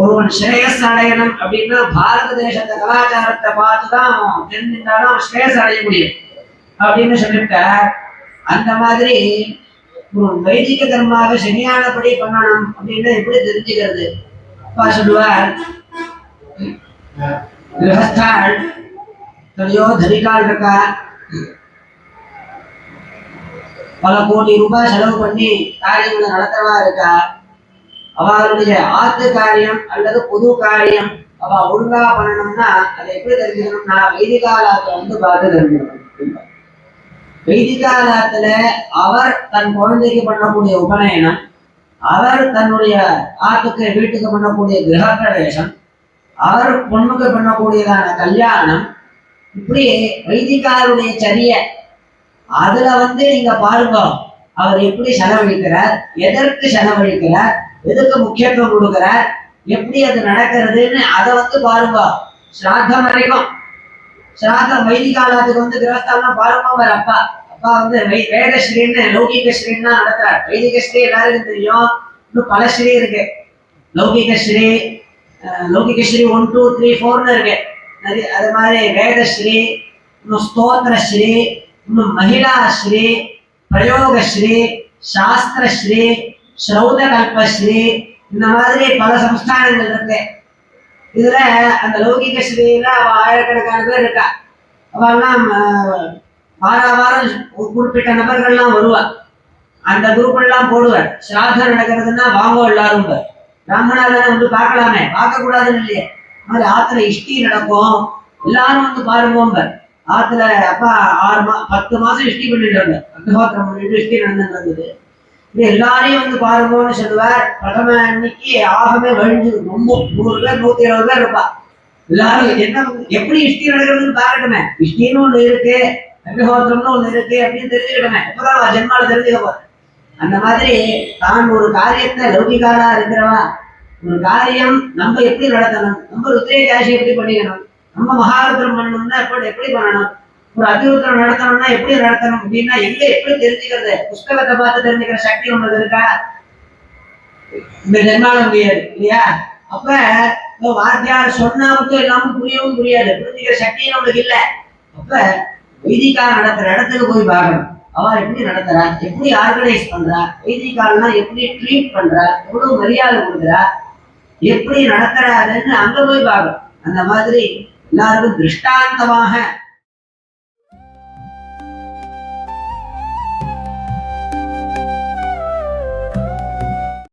ஒருவன் ஸ்ரேயஸ் அடையணும் அப்படின்னா பாரத தேசத்த கலாச்சாரத்தை பார்த்துதான் தெரிஞ்சுட்டாலும் ஸ்ரேயஸ் அடைய முடியும். அப்படின்னு சொல்லிவிட்டார் அந்த மாதிரி ஒரு வைதிக கர்மாவை சரியானபடி பண்ணணும் அப்படின்னு எப்படி தெரிஞ்சுக்கிறது? அப்பா சொல்லுவார் கிரகஸ்தாள் தனியோ தரிகால் இருக்கா? பல கோடி ரூபாய் செலவு பண்ணி காரியங்களை நடத்துறவா இருக்கா? அவருடைய ஆத்து காரியம் அல்லது பொது காரியம் அவ ஒழுங்கா பண்ணணும்னா அதை எப்படி தெரிஞ்சுக்கணும்னா வைதிகாலாத்தை வந்து பார்த்து தெரிஞ்சுக்கணும். வைதிகாலாத்துல அவர் தன் குழந்தைக்கு பண்ணக்கூடிய உபநயனம் அவர் தன்னுடைய ஆத்துக்கு வீட்டுக்கு பண்ணக்கூடிய கிரக பிரவேசம் அவர் பொண்ணுக்கு பண்ணக்கூடியதான கல்யாணம் இப்படி வைதிகாருடைய சரிய. அதுல வந்து நீங்க பாருங்க அவர் எப்படி செலவழிக்கிறார் எதற்கு செலவழிக்கிறார் எதுக்கு முக்கியத்துவம் கொடுக்கிறார் எப்படி அது நடக்கிறதுன்னு அதை வந்து பாருங்க. ஸ்ராத்தம் வரைக்கும் ஸ்ராத்தம் வைதிகாலத்துக்கு வந்து கிரகஸ்தாலாம் பாருங்க அவர் அப்பா. அப்பா வந்து வை வேதஸ்ரீன்னு லௌகிக ஸ்ரீன்னு நடத்துறார். வைதிக ஸ்ரீ எல்லாருக்கும் தெரியும். இன்னும் பல ஸ்ரீ இருக்கு. லௌகிக ஸ்ரீ லௌகிக ஸ்ரீ ஒன் டூ த்ரீ ஃபோர்னு இருக்கு. நிறைய அது மாதிரி வேதஸ்ரீ இன்னும் ஸ்தோத்திரஸ்ரீ இன்னும் மகிழாஸ்ரீ பிரயோகஸ்ரீ சாஸ்திரஸ்ரீ ஸ்ரௌத கல்பஸ்ரீ இந்த மாதிரி பல சம்ஸ்தானங்கள் இருக்கு. இதுல அந்த லௌகிக ஸ்ரீல ஆயிரக்கணக்கான பேர் இருக்கா. அவெல்லாம் வார வாரம் ஒரு குறிப்பிட்ட நபர்கள்லாம் வருவா. அந்த குரூப் எல்லாம் போடுவார். ஸ்ராத்தம் நடக்கிறதுன்னா வாங்கோ எல்லாரும் பிராமணா தானே வந்து பார்க்கலாமே. பார்க்க கூடாதுன்னு இல்லையே. அது மாதிரி ஆத்துல இஷ்டி நடக்கும். எல்லாரும் வந்து பாருங்க ஆத்துல அப்பா ஆறு மா பத்து மாசம் இஷ்டி பண்ணிட்டு வந்தேன் அக்னிஹோத்திரம் பண்ணிட்டு இஷ்டி நடந்துட்டு இருந்தது. இது எல்லாரையும் வந்து பாருங்கன்னு சொல்லுவார். பிரதம அன்னைக்கு ஆகமே வழிஞ்சு ரொம்ப நூறு பேர் நூத்தி இருபது பேர் இருப்பா. எல்லாரும் என்ன எப்படி இஷ்டி நடக்கிறதுன்னு பார்க்கட்டுமே இஷ்டின்னு ஒண்ணு இருக்கு அக்னிஹோத்திரம்னு ஒண்ணு இருக்கு அப்படின்னு தெரிஞ்சுக்கிட்டோமே. எப்பதான் ஜென்மால தெரிஞ்சுக்க போறேன். அந்த மாதிரி தான் ஒரு காரியத்தை லௌகிகாரா இருக்கிறவா. ஒரு காரியம் நம்ம எப்படி நடத்தணும்? நம்ம ருத்ரே எப்படி பண்ணிக்கணும்? நம்ம மகாருத்ரம் பண்ணணும்னா எப்படி எப்படி பண்ணணும்? ஒரு அதிருத்திரம் நடத்தணும்னா எப்படி நடத்தணும்? அப்படின்னா எங்க எப்படி தெரிஞ்சுக்கிறது? புஸ்தகத்தை பார்த்து தெரிஞ்சுக்கிற சக்தி உங்களுக்கு இருக்கா? இந்த ஜென்மால முடியாது இல்லையா? அப்ப வார்த்தையார் வாத்தியார் சொன்னா மட்டும் எல்லாமே புரியவும் புரியாது. புரிஞ்சுக்கிற சக்தியே நம்மளுக்கு இல்ல. அப்ப வைதிகா நடத்துற இடத்துக்கு போய் பார்க்கணும். அவ எப்படி நடத்துறா? எப்படி ஆர்கனைஸ் பண்றா? வைதிகால்னா எப்படி ட்ரீட் பண்றா? எவ்வளவு மரியாதை கொடுக்குறா? எப்படி நடத்துறாருன்னு அங்க போய் பார்க்கணும். அந்த மாதிரி எல்லாருக்கும் திருஷ்டாந்தமாக